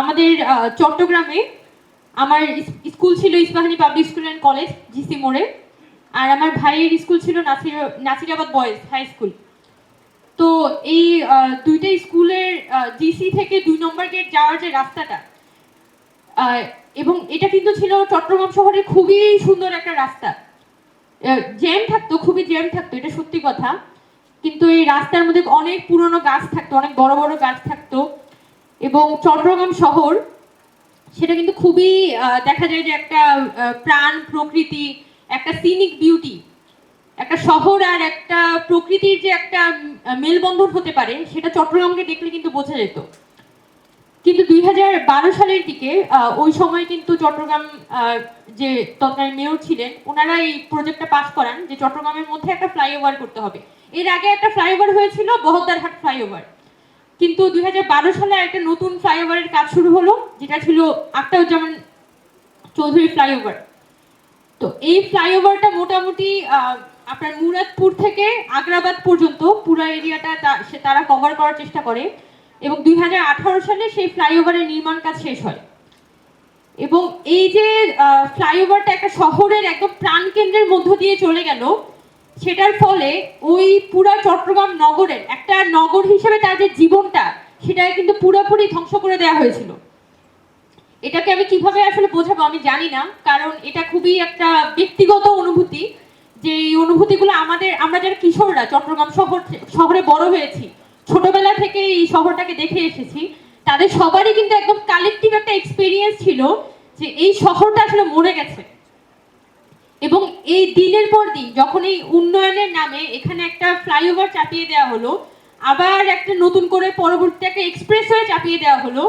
আমাদের চট্টগ্রামে আমার স্কুল ছিল Ispahani public school and college GC মোড়ে। আর আমার ভাইয়ের স্কুল ছিল Nasir, Nasirabad boys high school তো এই দুইটা স্কুলের জিসি থেকে দুই নম্বর গেট যাওয়ার যে রাস্তাটা এবং এটা কিন্তু ছিল চট্টগ্রাম শহরের খুবই সুন্দর একটা রাস্তা। জ্যাম থাকতো, খুবই জ্যাম থাকতো, এটা সত্যি কথা। কিন্তু এই রাস্তার মধ্যে অনেক পুরনো গাছ থাকতো, অনেক বড় বড় গাছ থাকতো। এবং চট্টগ্রাম শহর, সেটা কিন্তু খুবই দেখা যায় যে একটা প্রাণ প্রকৃতি, একটা সিনিক বিউটি একটা শহর আর একটা প্রকৃতির যে একটা মেলবন্ধন হতে পারে, সেটা চট্টগ্রামকে দেখলে কিন্তু বোঝা যেত। কিন্তু দুই বারো সালের দিকে ওই সময় কিন্তু চট্টগ্রাম যে তৎকালীন মেয়র ছিলেন, ওনারা এই প্রজেক্টটা পাস করান, যে চট্টগ্রামের মধ্যে একটা ফ্লাইওভার করতে হবে। এর আগে একটা ফ্লাইওভার হয়েছিল, বহদ্দারহাট ফ্লাইওভার কিন্তু দুই হাজার বারো সালে একটা নতুন ফ্লাইওভারের কাজ শুরু হলো, যেটা ছিল আখতারুজ্জামান চৌধুরী ফ্লাইওভার তো এই ফ্লাইওভারটা মোটামুটি আপনার মুরাদপুর থেকে আগ্রাবাদ পর্যন্ত পুরো এরিয়াটা সে- তারা কভার করার চেষ্টা করে এবং দুই হাজার আঠারো সালে সেই ফ্লাইওভারের নির্মাণ কাজ শেষ হয়। এবং এই যে ফ্লাইওভারটা একটা শহরের একদম প্রাণকেন্দ্রের মধ্য দিয়ে চলে গেল সেটার ফলে ওই পুরা চট্টগ্রাম নগরের, একটা নগর হিসেবে তার যে জীবনটা সেটা কিন্তু পুরোপুরি ধ্বংস করে দেওয়া হয়েছিল। এটাকে আমি কীভাবে আসলে বোঝাবো আমি জানি না, কারণ এটা খুবই একটা ব্যক্তিগত অনুভূতি, যে এই অনুভূতিগুলো আমাদের, আমরা যারা কিশোররা চট্টগ্রাম শহর শহরে বড় হয়েছি, ছোটবেলা থেকে এই শহরটাকে দেখে এসেছি, তাদের সবারই কিন্তু একদম কালেকটিভ একটা এক্সপিরিয়েন্স ছিল যে এই শহরটা আসলে মরে গেছে। এবং এই দিনের পর দিন, যখন এই উন্নয়নের নামে এখানে একটা ফ্লাইওভার চাপিয়ে দেওয়া হলো, আবার একটা নতুন করে পরবর্তী একটা এক্সপ্রেসওয়ে চাপিয়ে দেওয়া হলো,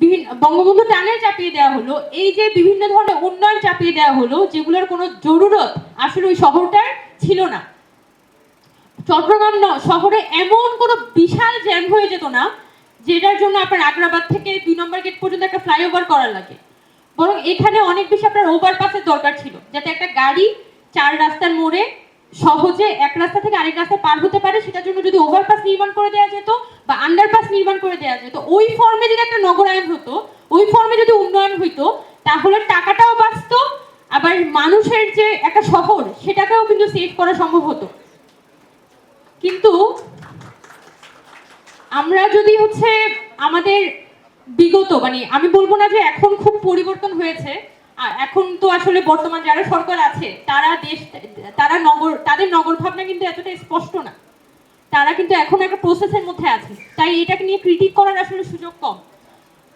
বিভিন্ন বঙ্গবন্ধু টানেল চাপিয়ে দেওয়া হলো, এই যে বিভিন্ন ধরনের উন্নয়ন চাপিয়ে দেওয়া হলো, যেগুলোর কোনো জরুরত আসলে ওই শহরটার ছিল না। চট্টগ্রাম শহরে এমন কোনো বিশাল জ্যাম হয়ে যেত না, যেটার জন্য আপনার আগ্রাবাদ থেকে দুই নম্বর গেট পর্যন্ত একটা ফ্লাইওভার করা লাগে। বরং এখানে অনেক বেশি আপনার ওভারপাসের দরকার ছিল, যাতে একটা গাড়ি চার রাস্তার মোড়ে সহজে এক রাস্তা থেকে আরেক রাস্তা পার হতে পারে, সেটার জন্য যদি ওভারপাস নির্মাণ করে দেওয়া যেত বা আন্ডারপাস নির্মাণ করে দেওয়া যেত, ওই ফর্মে যদি একটা নগরায়ন হতো, ওই ফর্মে যদি উন্নয়ন হইতো, তাহলে টাকাটাও বাঁচতো, আবার মানুষের যে একটা শহর, সেটাকেও কিন্তু সেভ করা সম্ভব হতো। কিন্তু আমরা যদি হচ্ছে আমাদের বিগত মানে আমি বলব না যে এখন খুব পরিবর্তন হয়েছে। এখন তো আসলে বর্তমান যারা সরকার আছে, তারা দেশ, তারা নগর, তাদের নগর ভাবনা কিন্তু এতটা স্পষ্ট না। তারা কিন্তু এখন একটা প্রসেসের মধ্যে আছে। তাই এটাকে নিয়ে ক্রিটিক করার আসলে সুযোগ কম।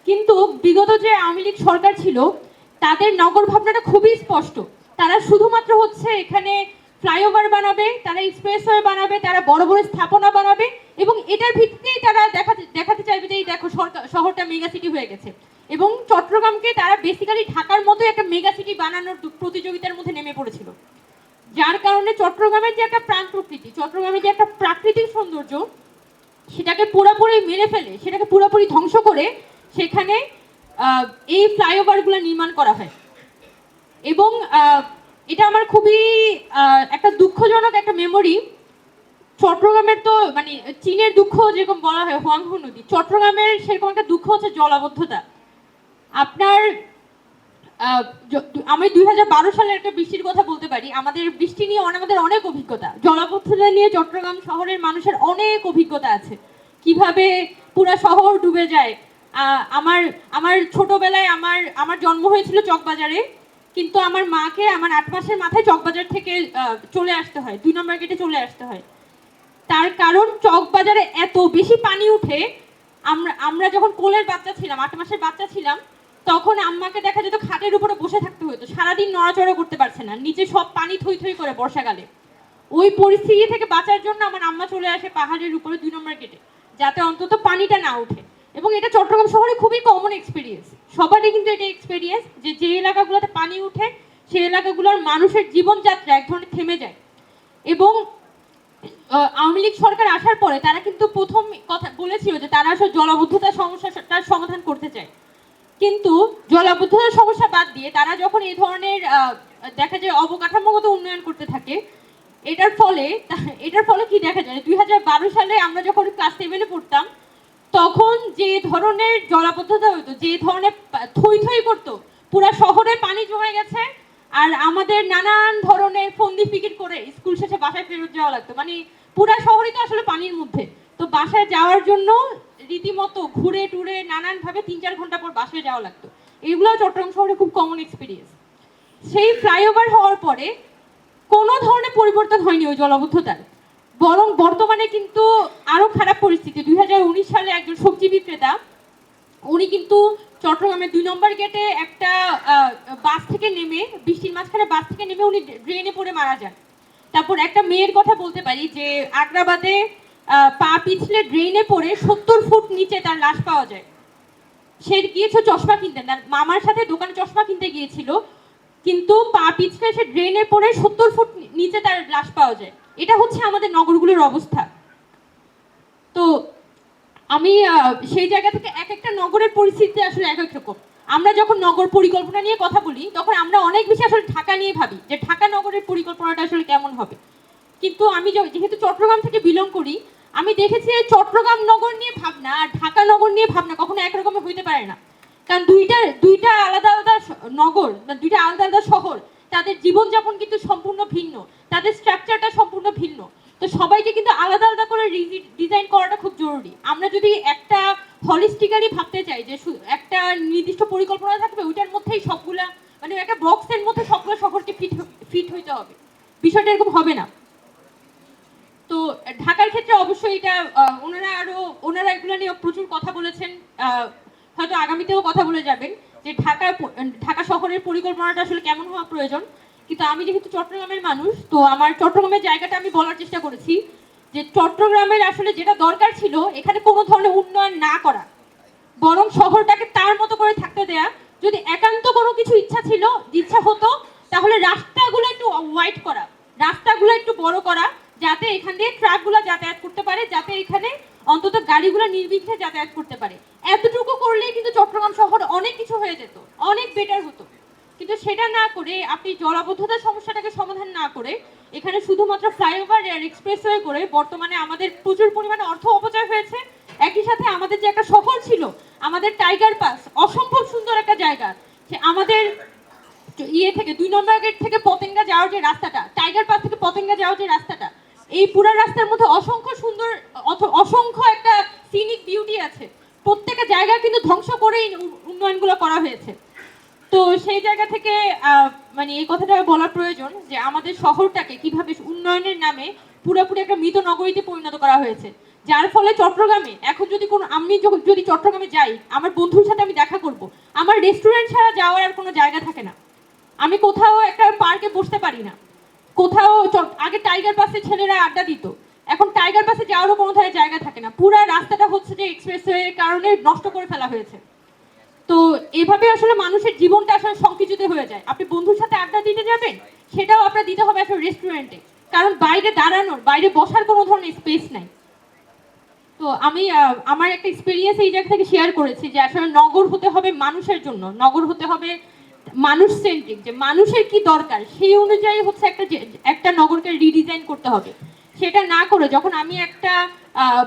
কিন্তু বিগত যে আওয়ামী লীগ সরকার ছিল, তাদের নগর ভাবনাটা খুবই স্পষ্ট। তারা শুধুমাত্র হচ্ছে এখানে ফ্লাইওভার বানাবে, তারা এক্সপ্রেসওয়ে বানাবে, তারা বড় বড় স্থাপনা বানাবে এবং এটার ভিত্তিতেই তারা দেখাতে দেখাতে চাইবে যে এই দেখো শহরটা মেগা সিটি হয়ে গেছে। এবং চট্টগ্রামকে তারা বেসিক্যালি ঢাকার মতো একটা মেগা সিটি বানানোর প্রতিযোগিতার মধ্যে নেমে পড়েছিল। যার কারণে চট্টগ্রামের যে একটা প্রাণ প্রকৃতি, চট্টগ্রামের যে একটা প্রাকৃতিক সৌন্দর্য, সেটাকে পুরোপুরি মেরে ফেলে, সেটাকে পুরোপুরি ধ্বংস করে সেখানে এই ফ্লাইওভারগুলো নির্মাণ করা হয়। এবং এটা আমার খুবই একটা দুঃখজনক একটা মেমোরি চট্টগ্রামের তো মানে চীনের দুঃখ যেরকম বলা হয়, হোয়াংহো নদী, চট্টগ্রামের সেরকম একটা দুঃখ হচ্ছে জলাবদ্ধতা। আপনার আমি দুই হাজার বারো সালের একটা বৃষ্টির কথা বলতে পারি, আমাদের বৃষ্টি নিয়ে আমাদের অনেক অভিজ্ঞতা। জলাবদ্ধতা নিয়ে চট্টগ্রাম শহরের মানুষের অনেক অভিজ্ঞতা আছে। কীভাবে পুরা শহর ডুবে যায়। আমার আমার ছোটবেলায় আমার আমার জন্ম হয়েছিল চকবাজারে, কিন্তু আমার মাকে আমার আট মাসের মাথায় চকবাজার থেকে চলে আসতে হয়, দুই নম্বর গেটে চলে আসতে হয়। তার কারণ চকবাজারে এত বেশি পানি উঠে, আমরা আমরা যখন কোলের বাচ্চা ছিলাম, আট মাসের বাচ্চা ছিলাম, তখন আম্মাকে দেখা যেত খাটের উপরে বসে থাকতে হতো। সারাদিন নড়াচড়া করতে পারছে না, নিচে সব পানি থই থই করে বর্ষাকালে। ওই পরিস্থিতি থেকে বাঁচার জন্য আমার আম্মা চলে আসে পাহাড়ের উপরে দুই নম্বর গেটে, যাতে অন্তত পানিটা না উঠে। এবং এটা চট্টগ্রাম শহরে খুবই কমন এক্সপিরিয়েন্স সবারই কিন্তু এটা এক্সপিরিয়েন্স যে যে এলাকাগুলোতে পানি উঠে, সেই এলাকাগুলোর মানুষের জীবনযাত্রা এক ধরনের থেমে যায়। এবং আওয়ামী লীগ সরকার আসার পরে তারা কিন্তু প্রথম কথা বলেছিল যে তারা আসলে সমস্যাটার সমাধান করতে চায়। কিন্তু জলাবদ্ধতার সমস্যা বাদ দিয়ে তারা যখন এই ধরনের দেখা যায় অবকাঠামোগত উন্নয়ন করতে থাকে, এটার ফলে এটার ফলে কি দেখা যায়? দুই হাজার বারো সালে আমরা যখন ক্লাস সেভেনে পড়তাম, তখন যে ধরনের জলাবদ্ধতা হতো, যে ধরনের থই থই করতো, পুরা শহরে পানি জমে গেছে আর আমাদের নানান ধরনের ফন্দি ফিকির করে স্কুল শেষে বাসায় ফেরত যাওয়া লাগতো। মানে পুরা শহরই তো আসলে পানির মধ্যে। তো বাসায় যাওয়ার জন্য রীতিমতো ঘুরে টুরে নানান ভাবে তিন চার ঘণ্টা পর বাসায় যাওয়া লাগতো। এগুলো চট্টগ্রাম শহরে খুব কমন এক্সপিরিয়েন্স সেই ফ্লাইওভার হওয়ার পরে কোনো ধরনের পরিবর্তন হয়নি ওই জলাবদ্ধতার। বরং বর্তমানে কিন্তু আরও খারাপ পরিস্থিতি। দুই হাজার উনিশ সালে একজন সবজি বিক্রেতা উনি কিন্তু চট্টগ্রামের দুই নম্বর গেটে একটা বাস থেকে নেমে, বৃষ্টির মাঝখানে বাস থেকে নেমে উনি ড্রেনে পড়ে মারা যান। তারপর একটা মেয়ের কথা বলতে পারি যে আগ্রাবাদে পা পিছলে ড্রেনে পড়ে সত্তর ফুট নিচে তার লাশ পাওয়া যায়। সে গিয়েছে চশমা কিনতে। তার মামার সাথে দোকানে চশমা কিনতে গিয়েছিল, কিন্তু পা পিছলে সে ড্রেনে পড়ে সত্তর ফুট নিচে তার লাশ পাওয়া যায়। এটা হচ্ছে আমাদের নগরগুলোর অবস্থা। তো আমি সেই জায়গা থেকে এক একটা নগরের পরিস্থিতি আসলে এক এক রকম। আমরা যখন নগর পরিকল্পনা নিয়ে কথা বলি, তখন আমরা অনেক বেশি আসলে ঢাকা নিয়ে ভাবি যে ঢাকা নগরের পরিকল্পনাটা আসলে কেমন হবে। কিন্তু আমি যেহেতু চট্টগ্রাম থেকে বিলং করি, আমি দেখেছি চট্টগ্রাম নগর নিয়ে ভাবনা আর ঢাকা নগর নিয়ে ভাবনা কখনো একরকমের হইতে পারে না। কারণ দুইটা দুইটা আলাদা আলাদা নগর দুইটা আলাদা আলাদা শহর, তাদের জীবনযাপন কিন্তু সম্পূর্ণ ভিন্ন, তাদের স্ট্রাকচারটা সম্পূর্ণ ভিন্ন। তো সবাইকে কিন্তু আলাদা আলাদা করে ডিজাইন করাটা জরুরি। আমরা যদি একটা হলিস্টিক্যালি ভাবতে চাই যে একটা নির্দিষ্ট পরিকল্পনা থাকবে, ওইটার মধ্যেই সবগুলা মানে একটা বক্সের মধ্যে সবগুলো শহরকে ফিট ফিট হইতে হবে। বিষয়টা এরকম হবে না। তো ঢাকার ক্ষেত্রে অবশ্যই এটা ওনারা আরও ওনারা এগুলো নিয়ে প্রচুর কথা বলেছেন। হয়তো আগামীতেও কথা বলে যাবেন যে ঢাকা ঢাকা শহরের পরিকল্পনাটা আসলে কেমন হওয়া প্রয়োজন। কিন্তু আমি যেহেতু চট্টগ্রামের মানুষ, তো আমার চট্টগ্রামের জায়গাটা আমি বলার চেষ্টা করেছি। যে চট্টগ্রামের আসলে যেটা দরকার ছিল, এখানে কোনো ধরনের উন্নয়ন না করা। বরং শহরটাকে তার মতো করে থাকতে দেয়া। যদি একান্ত কোনো কিছু ইচ্ছা ছিল, ইচ্ছা হতো, তাহলে রাস্তাগুলো একটু ওয়াইড করা। রাস্তাগুলো একটু বড় করা, যাতে এখান দিয়ে ট্রাকগুলো যাতায়াত করতে পারে, যাতে এখানে অন্তত গাড়িগুলো নির্বিঘ্নে যাতায়াত করতে পারে। এতটুকু করলেই কিন্তু চট্টগ্রাম শহর অনেক কিছু হয়ে যেত, অনেক বেটার হতো। কিন্তু সেটা না করে আপনি জলাবদ্ধতার সমস্যাটাকে সমাধান না করে এখানে শুধুমাত্র ফ্লাইওভার আর এক্সপ্রেসওয়ে করে বর্তমানে আমাদের প্রচুর পরিমাণে অর্থ অপচয় হয়েছে। একই সাথে আমাদের যে একটা শহর ছিল, আমাদের টাইগার পাস, অসম্ভব সুন্দর একটা জায়গা। আমাদের ইয়ে থেকে, দুই নম্বর গেট থেকে পতেঙ্গা যাওয়ার যে রাস্তাটা, টাইগার পাস থেকে পতেঙ্গা যাওয়ার যে রাস্তাটা, এই পুরো রাস্তার মধ্যে অসংখ্য সুন্দর অসংখ্য একটা সিনিক বিউটি আছে। প্রত্যেকটা জায়গা কিন্তু ধ্বংস করেই উন্নয়নগুলো করা হয়েছে। তো সেই জায়গা থেকে মানে এই কথাটা বলার প্রয়োজন যে আমাদের শহরটাকে কীভাবে উন্নয়নের নামে পুরোপুরি একটা মৃত নগরীতে পরিণত করা হয়েছে। যার ফলে চট্টগ্রামে, এখন যদি কোনো, আমি যদি চট্টগ্রামে যাই, আমার বন্ধুর সাথে আমি দেখা করব। আমার রেস্টুরেন্ট ছাড়া যাওয়ার আর কোনো জায়গা থাকে না। আমি কোথাও একটা পার্কে বসতে পারি না। কোথাও আগে টাইগার পাসে ছেলেরা আড্ডা দিত। এখন টাইগার পাসে যাওয়ারও কোনো জায়গা থাকে না। পুরো রাস্তাটা হচ্ছে যে এক্সপ্রেসওয়ের কারণে নষ্ট করে ফেলা হয়েছে। তো এভাবে আসলে মানুষের জীবনটা আসলে সংকুচিত হয়ে যায়। আপনি বন্ধুর সাথে আড্ডা দিতে যাবেন, সেটাও আপনার দিতে হবে একটা রেস্টুরেন্টে কারণ বাইরে দাঁড়ানোর, বাইরে বসার কোনো ধরনের স্পেস নাই। তো আমি আমার একটা এক্সপিরিয়েন্স এই জায়গা থেকে শেয়ার করেছি যে আসলে নগর হতে হবে মানুষের জন্য। নগর হতে হবে মানুষ সেন্ট্রিক যে মানুষের কি দরকার, সেই অনুযায়ী হচ্ছে একটা একটা নগরকে রিডিজাইন করতে হবে। সেটা না করে যখন আমি একটা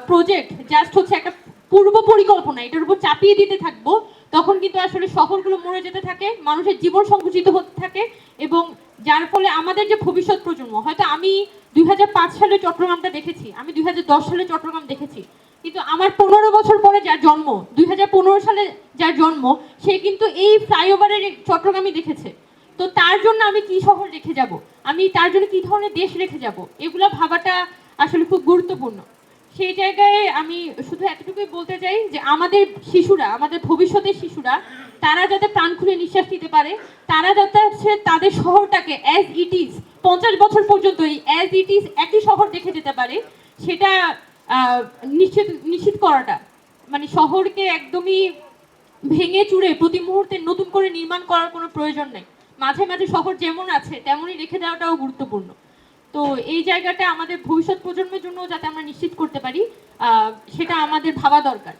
প্রজেক্ট জাস্ট হচ্ছে একটা পূর্ব পরিকল্পনা, এটার উপর চাপিয়ে দিতে থাকব, তখন কিন্তু আসলে শহরগুলো মরে যেতে থাকে, মানুষের জীবন সংকুচিত হতে থাকে, এবং যার ফলে আমাদের যে ভবিষ্যৎ প্রজন্ম, হয়তো আমি দুই সালে চট্টগ্রামটা দেখেছি, আমি দু হাজার দশ সালে চট্টগ্রাম দেখেছি, কিন্তু আমার পনেরো বছর পরে যার জন্ম, দুই হাজার পনেরো সালে যার জন্ম, সে কিন্তু এই ফ্লাইওভারের চট্টগ্রামই দেখেছে, তো তার জন্য আমি কি শহর রেখে যাব, আমি তার জন্য কি ধরনের দেশ রেখে যাব, এগুলো ভাবাটা আসলে খুব গুরুত্বপূর্ণ। সেই জায়গায় আমি শুধু এতটুকুই বলতে চাই যে আমাদের শিশুরা, আমাদের ভবিষ্যতের শিশুরা, তারা যাতে প্রাণ খুলে নিঃশ্বাস নিতে পারে, তারা যাতে হচ্ছে তাদের শহরটাকে অ্যাজ ইট ইজ পঞ্চাশ বছর পর্যন্ত অ্যাজ ইট ইজ একই শহর দেখে যেতে পারে, সেটা নিশ্চিত নিশ্চিত করাটা। মানে শহরকে একদমই ভেঙে চুড়ে প্রতি মুহূর্তে নতুন করে নির্মাণ করার কোনো প্রয়োজন নেই। মাঝে মাঝে শহর যেমন আছে, তেমনই রেখে দেওয়াটাও গুরুত্বপূর্ণ। তো এই জায়গাটা আমাদের ভবিষ্যৎ প্রজন্মের জন্য যাতে আমরা নিশ্চিত করতে পারি সেটা আমাদের ভাবা দরকার।